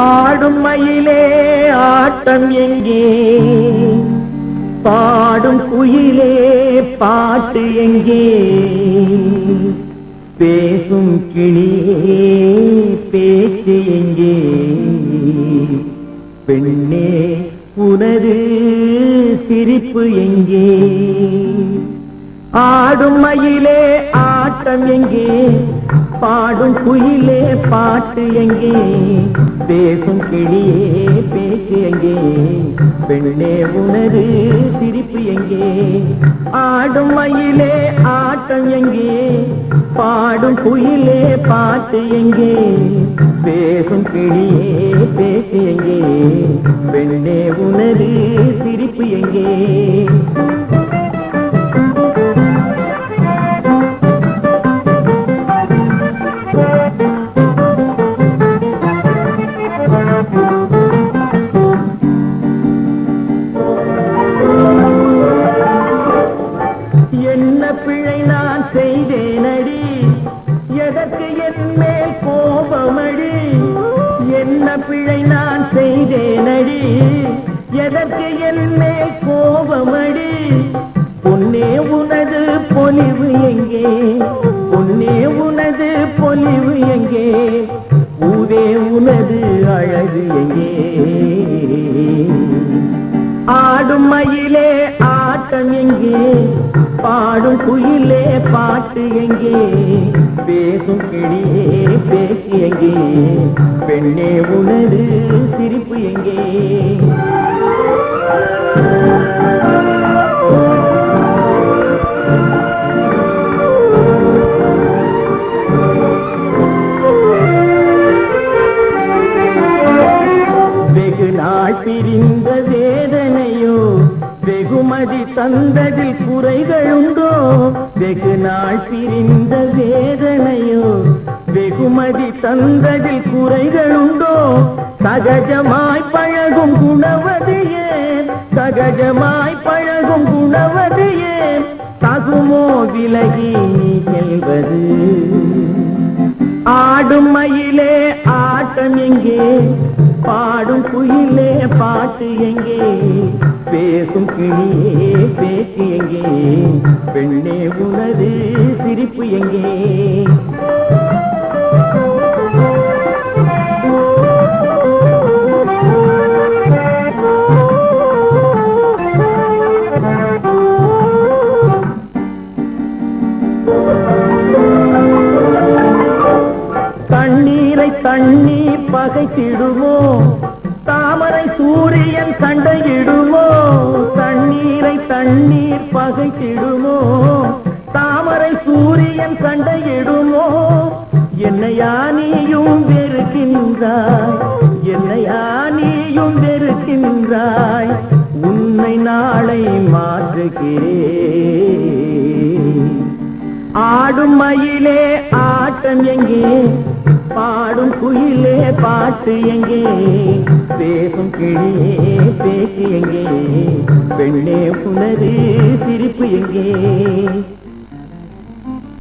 ஆடும் மயிலே ஆட்டம் எங்கே? பாடும் குயிலே பாட்டு எங்கே? பேசும் கிளியே பேச்சு எங்கே? பெண்ணே உனது சிரிப்பு எங்கே? ஆடும் மயிலே ஆட்டம் எங்கே? பாடும் குயிலே பாட்டு எங்கே? பேசும் கிளியே பேச்சு எங்கே? பெண்ணே உணரு சிரிப்பு எங்கே? ஆடும் மயிலே ஆட்டம் எங்கே? பாடும் குயிலே பாட்டு எங்கே? பேசும் கிளியே பேச்சு எங்கே? பெண்ணே உணரு சிரிப்பு எங்கே? என்ன பிழை நான் செய்தேனடி? எதற்கு என் மேல் கோபமடி? என்ன பிழை நான் செய்தேனடி? எதற்கு என் மேல் கோபமடி? பொன்னே உனது பொலிவு எங்கே? பொன்னே உனது பொலிவு எங்கே? ஊதே உனது அழகு எங்கே? ஆடும் மயிலே ஆட்டம் எங்கே? பாடும் குயிலே பாட்டு எங்கே? பேசும் கிளியே பேச்சு எங்கே? பெண்ணே உனது சிரிப்பு எங்கே? வெகு நாள் பிரிந்த வேதனையோ வெகுமதி தந்ததில் குறைகளுண்டோ? வெகு நாள் பிரிந்த வேதனையோ? வெகுமதி தந்ததில் குறைகளுண்டோ? சகஜமாய் பழகும் குணவதியே சகஜமாய் பழகும் குணவதியே தகுமோ விலகி நீ செல்வது? ஆடும் மயிலே ஆட்டம் எங்கே? பாடும் குயிலே பாட்டு எங்கே? பேசும் கிளியே பேச்சு எங்கே? பெண்ணே உனது சிரிப்பு எங்கே? தண்ணி பகைத்திடுமோ? தாமரை சூரியன் சண்டையிடுமோ? தண்ணீரை தண்ணீர் பகைத்திடுமோ? தாமரை சூரியன் சண்டையிடுமோ? என்னையா நீயும் வெறுக்கின்றாய்? என்னையா நீயும் வெறுக்கின்றாய்? உன்னை நாளை மாற்றுகிறேன். ஆடும் மயிலே ஆட்டம் எங்கே? பாடும் குயிலே பாட்டு எங்கே? பேசும் கிளியே பேச்சு எங்கே? பெண்ணே புனரு சிரிப்பு எங்கே?